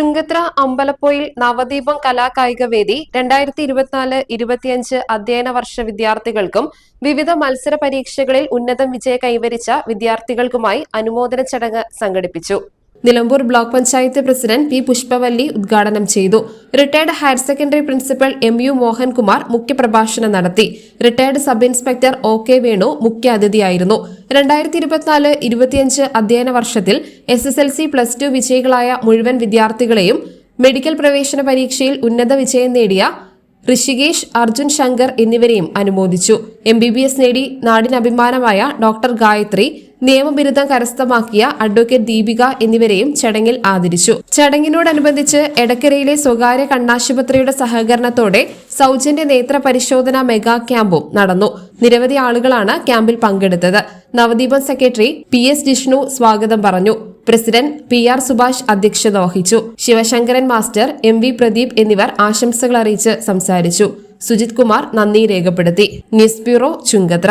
ചുങ്കത്ര അമ്പലപ്പൊയിൽ നവദീപം കലാകായിക വേദി രണ്ടായിരത്തി ഇരുപത്തിനാല് ഇരുപത്തിയഞ്ച് അധ്യയന വർഷ വിദ്യാർത്ഥികൾക്കും വിവിധ മത്സര പരീക്ഷകളിൽ ഉന്നതം വിജയം കൈവരിച്ച വിദ്യാർത്ഥികൾക്കുമായി അനുമോദന ചടങ്ങ് സംഘടിപ്പിച്ചു. Nilambur block panchayat president P Pushpavalli ഉദ്ഘാടനം ചെയ്തു. Retired higher secondary principal M U Mohankumar മുഖ്യപ്രഭാഷണം നടത്തി. Retired sub inspector O K Venu മുഖ്യ അതിഥിയായിരുന്നു രണ്ടായിരത്തി ഇരുപത്തിനാല് ഇരുപത്തിയഞ്ച് അധ്യയന വർഷത്തിൽ S S L C plus two വിജയികളായ മുഴുവൻ വിദ്യാർത്ഥികളെയും മെഡിക്കൽ പ്രവേശന പരീക്ഷയിൽ ഉന്നത വിജയം നേടിയ ഋഷികേഷ് അർജുൻ ശങ്കർ എന്നിവരെയും അനുമോദിച്ചു. എം ബി ബി എസ് നേടി നാടിന് അഭിമാനമായ ഡോക്ടർ ഗായത്രി നിയമബിരുദം കരസ്ഥമാക്കിയ അഡ്വക്കേറ്റ് ദീപിക എന്നിവരെയും ചടങ്ങിൽ ആദരിച്ചു. ചടങ്ങിനോടനുബന്ധിച്ച് എടക്കരയിലെ സ്വകാര്യ കണ്ണാശുപത്രിയുടെ സഹകരണത്തോടെ സൗജന്യ നേത്ര പരിശോധന മെഗാ ക്യാമ്പും നടന്നു. നിരവധി ആളുകളാണ് ക്യാമ്പിൽ പങ്കെടുത്തത്. Navadeepam secretary P S Jishnu സ്വാഗതം പറഞ്ഞു. പ്രസിഡന്റ് പി ആർ സുഭാഷ് അധ്യക്ഷത വഹിച്ചു. Sivasankaran master M V Pradeep എന്നിവർ ആശംസകൾ അറിയിച്ച് സംസാരിച്ചു. സുജിത് കുമാർ നന്ദി രേഖപ്പെടുത്തി. News bureau Chungathara.